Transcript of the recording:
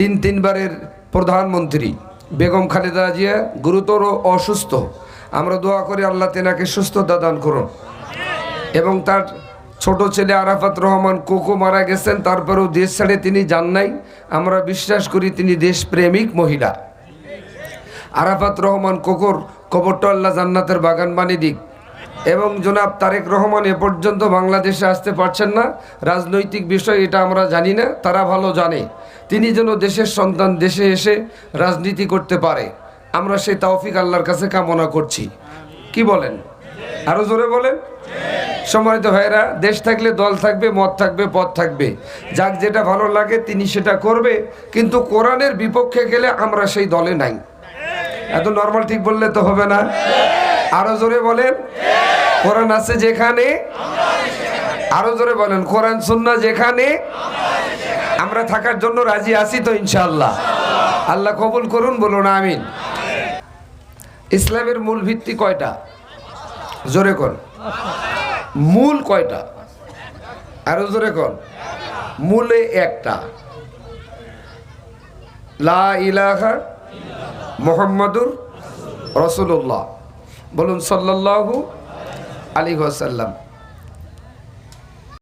তিন তিনবারের প্রধানমন্ত্রী বেগম খালেদা জিয়া গুরুতর অসুস্থ। আমরা দোয়া করি আল্লাহ তেনাকে সুস্থতা দান করুন। এবং তার ছোট ছেলে আরাফাত রহমান কোকো মারা গেছেন, তারপরেও দেশ ছেড়ে তিনি যান নাই। আমরা বিশ্বাস করি তিনি দেশপ্রেমিক মহিলা। আরাফাত রহমান কোকোর কবরটা আল্লাহ জান্নাতের বাগান বানিয়ে দিক। এবং জনাব তারেক রহমান এ পর্যন্ত বাংলাদেশে আসতে পারছেন না। রাজনৈতিক বিষয় এটা আমরা জানি না, তারা ভালো জানে। তিনি যেন দেশের সন্তান দেশে এসে রাজনীতি করতে পারে। আমরা সেই তাওফিক আল্লাহর কাছে কামনা করছি। কি বলেন? আরও জোরে বলেন। সম্মানিত ভাইরা দেশ থাকলে দল থাকবে, মত থাকবে, পথ থাকবে। যাক যেটা ভালো লাগে, তিনি সেটা করবে। কিন্তু কোরআনের বিপক্ষে গেলে আমরা সেই দলে নাই। এত নর্মাল ঠিক বললে তো হবে না। আরও জোরে বলেন। কোরআন আছে যেখানে? আরও জোরে বলেন, কোরআন সুন্না যেখানে? আমরা থাকার জন্য রাজি আছি তো ইনশাল্লাহ আল্লাহ কবুল করুন, বলুন আমিন। ইসলামের মূল ভিত্তি কয়টা? জোরে কর মূল কয়টা? আরও জোরে কর মূলে একটা। লা ইলাহা মোহাম্মদুর রসুল্লাহ বলুন, সাল্লাল্লাহু আলী ওয়াসাল্লাম।